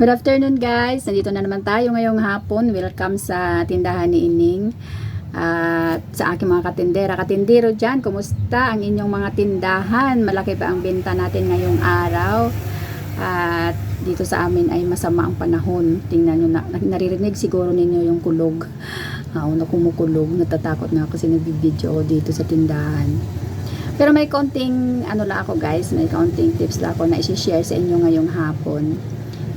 Good afternoon guys! Nandito na naman tayo ngayong hapon. Welcome sa tindahan ni Ining. At sa aking mga katindera. Katindero dyan, kumusta ang inyong mga tindahan? Malaki ba ang benta natin ngayong araw? At dito sa amin ay masama ang panahon. Tingnan nyo na, naririnig siguro ninyo yung kulog. Ako na kumukulog, natatakot na ako kasi nagbibideo ako dito sa tindahan. Pero may konting ano lang ako guys, may konting tips lang ako na i-share sa inyo ngayong hapon.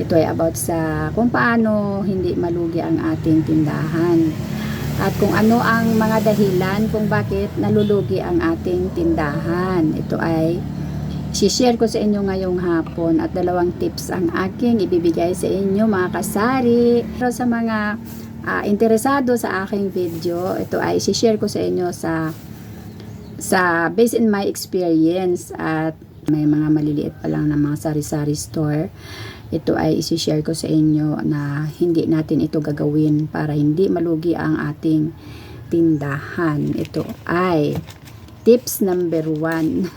Ito ay about sa kung paano hindi malugi ang ating tindahan. At kung ano ang mga dahilan kung bakit nalulugi ang ating tindahan. Ito ay share ko sa inyo ngayong hapon at dalawang tips ang aking ibibigay sa inyo mga kasari. Pero sa mga ah, interesado sa aking video, ito ay share ko sa inyo sa sa based in my experience at may mga maliliit pa lang na mga sari-sari store ito ay isi-share ko sa inyo na hindi natin ito gagawin para hindi malugi ang ating tindahan. Ito ay tips number one.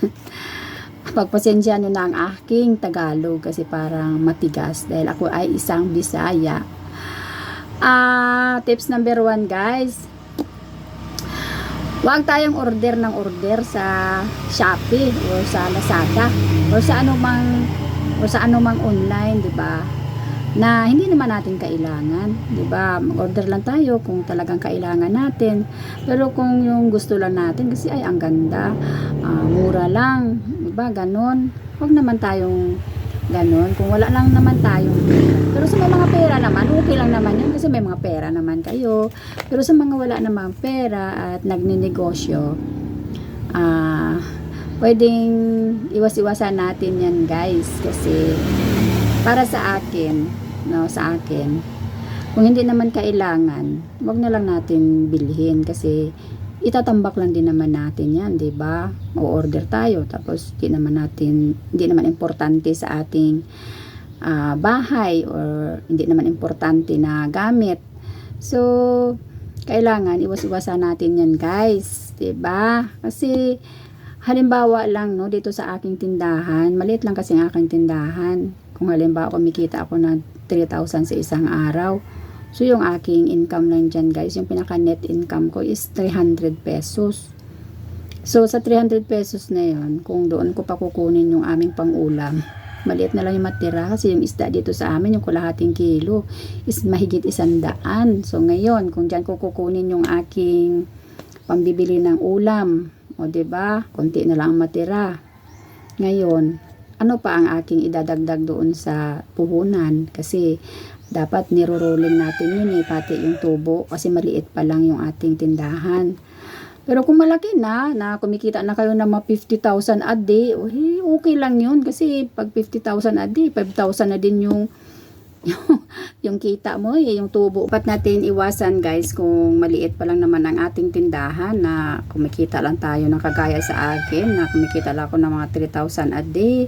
Pagpasensya nyo na ang aking Tagalog kasi parang matigas dahil ako ay isang Bisaya. Ah, tips number one guys. Huwag tayong order ng order sa Shopee o sa Lazada o sa anumang o sa anumang online, 'di ba? Na hindi naman natin kailangan, 'di ba? Mag-order lang tayo kung talagang kailangan natin. Pero kung yung gusto lang natin kasi ay ang ganda, ah, mura lang, 'di ba? Ganon. Huwag naman tayong ganon kung wala lang naman pera. Pero sa mga pera naman, okay lang naman yun kasi may mga pera naman kayo. Pero sa mga wala namang pera at nagninegosyo, ah, pwedeng iwas-iwasan natin yan guys kasi para sa akin no sa akin kung hindi naman kailangan wag na lang natin bilhin kasi itatambak lang din naman natin yan di ba? O-order tayo. Tapos di naman natin hindi naman importante sa ating ah, bahay or hindi naman importante na gamit. So kailangan iwas-iwasan natin yan guys di ba? Kasi halimbawa lang no dito sa aking tindahan maliit lang kasi ang aking tindahan. Kung halimbawa kumikita ako ng 3,000 sa isang araw so yung aking income lang dyan guys yung pinaka net income ko is 300 pesos so sa 300 pesos na yon kung doon ko pa kukunin yung aming pangulam maliit na lang yung matira kasi yung isda dito sa amin yung kulahating kilo is mahigit isang daan so ngayon kung dyan ko kukunin yung aking pambibili ng ulam o, ba? Konti na lang ang matira. Ngayon, ano pa ang aking idadagdag doon sa puhunan? Kasi dapat nirorolling natin yun eh, pati yung tubo. Kasi maliit pa lang yung ating tindahan. Pero kung malaki na, na kumikita na kayo ng mga 50,000 a day, okay lang yun. Kasi pag 50,000 a day, 5,000 na din yung yung, yung kita mo eh, yung tubo. Dapat natin iwasan guys kung maliit pa lang naman ang ating tindahan na kumikita lang tayo ng kagaya sa akin na kumikita lang ako ng mga 3,000 a day.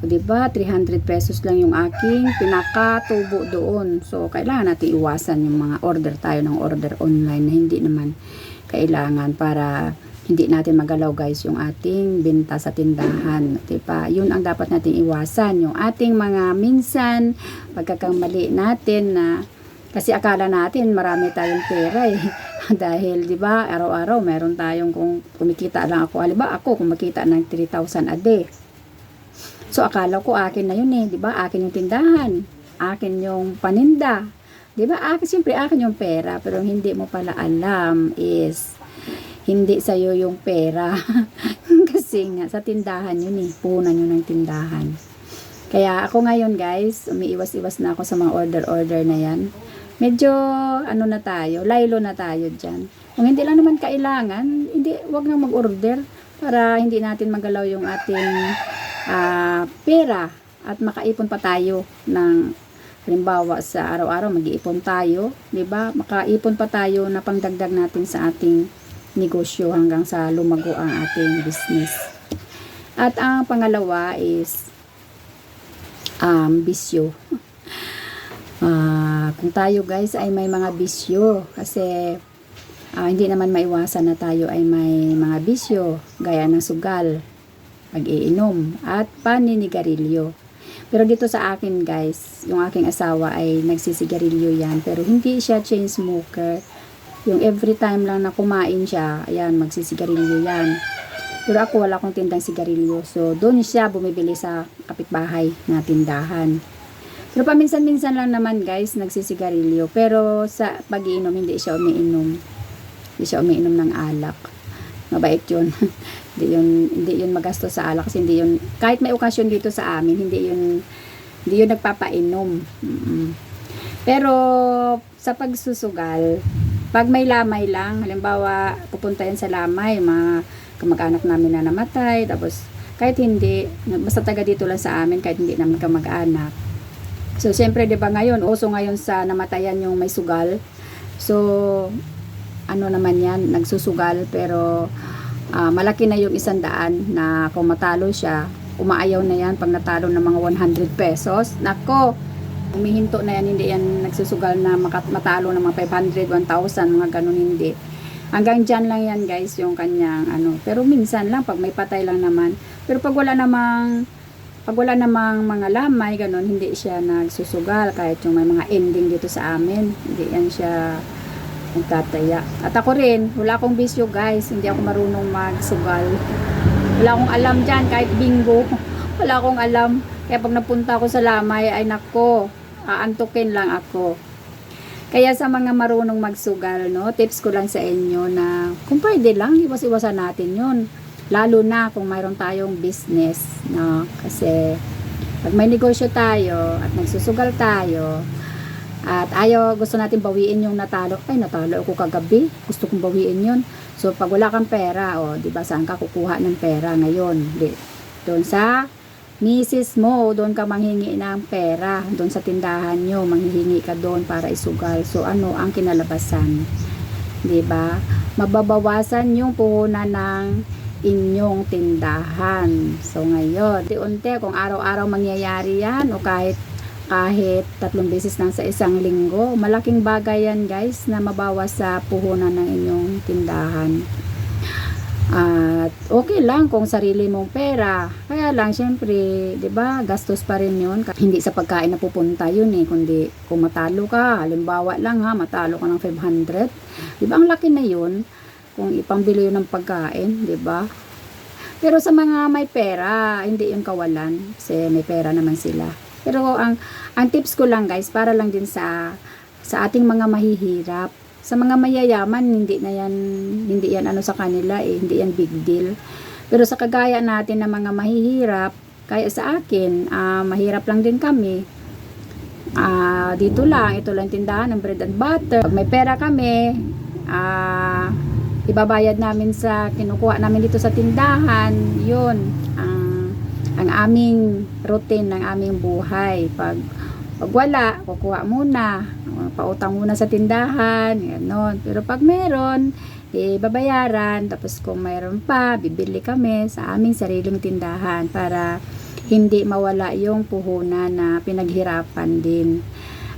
O diba, 300 pesos lang yung aking pinaka-tubo doon. So, kailangan natin iwasan yung mga order tayo ng order online na hindi naman kailangan para hindi natin magalaw guys yung ating benta sa tindahan. Diba? Yun ang dapat natin iwasan. Yung ating mga minsan, pagkakamali natin na kasi akala natin marami tayong pera eh. Dahil 'di ba, araw-araw meron tayong kung kumikita lang ako, halimbawa ako kumikita ng 3,000 a day. So akala ko akin na yun eh, 'di ba? Akin yung tindahan, akin yung paninda. 'Di ba? Akin siyempre akin yung pera, pero hindi mo pala alam is hindi sa'yo yung pera. Kasi nga, sa tindahan yun eh. Punan yun ng tindahan. Kaya ako ngayon guys, umiiwas-iwas na ako sa mga order-order na yan. Medyo, ano na tayo, laylo na tayo dyan. Kung hindi lang naman kailangan, hindi, wag na mag-order para hindi natin magalaw yung ating ah, pera at makaipon pa tayo ng halimbawa sa araw-araw mag-iipon tayo, 'di ba? Makaipon pa tayo na pangdagdag natin sa ating negosyo hanggang sa lumago ang ating business. At ang pangalawa is um, bisyo. Ah, kung tayo guys ay may mga bisyo kasi ah, hindi naman maiwasan na tayo ay may mga bisyo gaya ng sugal, pag-iinom at paninigarilyo. Pero dito sa akin guys, yung aking asawa ay nagsisigarilyo yan. Pero hindi siya chain smoker. Yung every time lang na kumain siya, ayan, magsisigarilyo yan. Pero ako wala akong tindang sigarilyo. So, doon siya bumibili sa kapitbahay na tindahan. Pero paminsan-minsan lang naman guys, nagsisigarilyo. Pero sa pag-iinom, hindi siya umiinom. Hindi siya umiinom ng alak. Mabait yun. hindi yun, hindi yun magastos sa alak. Kasi hindi yun, kahit may okasyon dito sa amin, hindi yun, hindi yun nagpapainom. Mm-mm. Pero sa pagsusugal, pag may lamay lang, halimbawa, pupunta yan sa lamay, mga kamag-anak namin na namatay, tapos kahit hindi, basta taga dito lang sa amin, kahit hindi namin kamag-anak. So, siyempre, di ba ngayon, uso ngayon sa namatayan yung may sugal. So, ano naman yan, nagsusugal, pero ah, malaki na yung isang daan na kung matalo siya, umaayaw na yan pag natalo ng mga 100 pesos. Nako, umihinto na yan, hindi yan nagsusugal na matalo ng mga 500, 1,000, mga ganun hindi. Hanggang dyan lang yan guys, yung kanyang ano. Pero minsan lang, pag may patay lang naman. Pero pag wala namang pag wala namang mga lamay, ganun, hindi siya nagsusugal kahit yung may mga ending dito sa amin. Hindi yan siya nagtataya. At ako rin, wala akong bisyo guys. Hindi ako marunong magsugal. Wala akong alam dyan, kahit bingo. Wala akong alam. Kaya pag napunta ako sa lamay, ay nako, aantukin lang ako. Kaya sa mga marunong magsugal, no, tips ko lang sa inyo na kung pwede lang, iwas-iwasan natin yun. Lalo na kung mayroon tayong business, no? Kasi pag may negosyo tayo at nagsusugal tayo, at ayaw, gusto natin bawiin yung natalo. Ay, natalo ako kagabi. Gusto kong bawiin yun. So, pag wala kang pera, o, di ba, saan ka kukuha ng pera ngayon? Doon sa misis mo, doon ka manghingi ng pera. Doon sa tindahan nyo, manghihingi ka doon para isugal. So, ano ang kinalabasan? Di ba? Mababawasan yung puhunan ng inyong tindahan. So, ngayon, unti-unti, kung araw-araw mangyayari yan, o kahit kahit tatlong beses lang sa isang linggo. Malaking bagay yan guys na mabawas sa puhunan ng inyong tindahan. At okay lang kung sarili mong pera. Kaya lang syempre, 'di ba, gastos pa rin 'yon. Hindi sa pagkain na pupunta 'yun eh, kundi kung matalo ka, halimbawa lang ha, matalo ka ng 500. 'Di ba ang laki na 'yun kung ipambili 'yun ng pagkain, 'di ba? Pero sa mga may pera, hindi 'yun kawalan kasi may pera naman sila. Pero ang ang tips ko lang guys, para lang din sa sa ating mga mahihirap. Sa mga mayayaman, hindi na yan, hindi yan ano sa kanila eh, hindi yan big deal. Pero sa kagaya natin na mga mahihirap, kaya sa akin, ah, mahirap lang din kami. Ah, dito lang, ito lang tindahan ng bread and butter. Pag may pera kami, ah, ibabayad namin sa kinukuha namin dito sa tindahan, yun, ang ang aming routine ng aming buhay. Pag, pag wala, kukuha muna, pautang muna sa tindahan, gano'n. Pero pag meron, eh, babayaran, tapos kung mayroon pa, bibili kami sa aming sariling tindahan para hindi mawala yung puhunan na pinaghirapan din.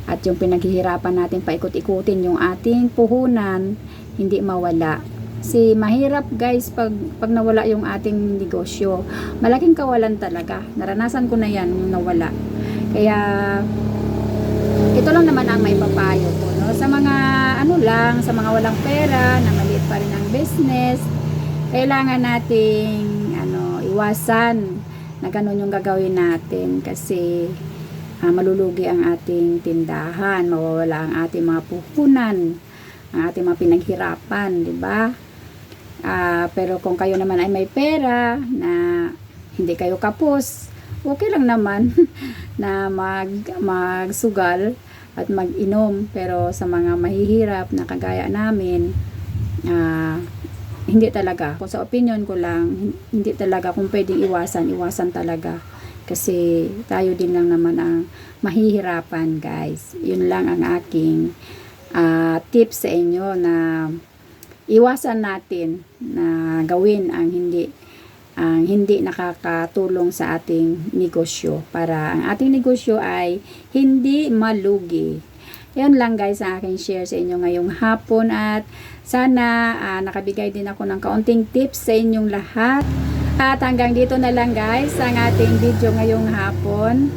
At yung pinaghihirapan natin paikot-ikutin yung ating puhunan, hindi mawala. Kasi mahirap guys pag, pag nawala yung ating negosyo. Malaking kawalan talaga. Naranasan ko na yan yung nawala. Kaya ito lang naman ang may papayo ko. No? Sa mga ano lang, sa mga walang pera, na maliit pa rin ang business, kailangan nating ano, iwasan na ganun yung gagawin natin kasi ah, malulugi ang ating tindahan, mawawala ang ating mga puhunan, ang ating mga pinaghirapan, di ba? Ah, pero kung kayo naman ay may pera na hindi kayo kapos, okay lang naman na mag magsugal at mag-inom. Pero sa mga mahihirap na kagaya namin ah, hindi talaga. Kung sa opinion ko lang hin- hindi talaga kung pwedeng iwasan iwasan talaga. Kasi tayo din lang naman ang mahihirapan guys. Yun lang ang aking ah, tips sa inyo na iwasan natin na gawin ang hindi ang hindi nakakatulong sa ating negosyo para ang ating negosyo ay hindi malugi. Yan lang guys ang aking share sa inyo ngayong hapon at sana ah, nakabigay din ako ng kaunting tips sa inyong lahat. At hanggang dito na lang guys ang ating video ngayong hapon.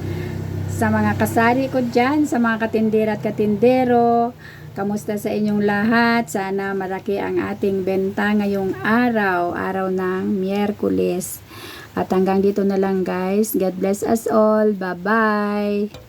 sa mga kasari ko dyan, sa mga katindera at katindero. Kamusta sa inyong lahat? Sana malaki ang ating benta ngayong araw, araw ng Miyerkules. At hanggang dito na lang guys. God bless us all. Bye-bye.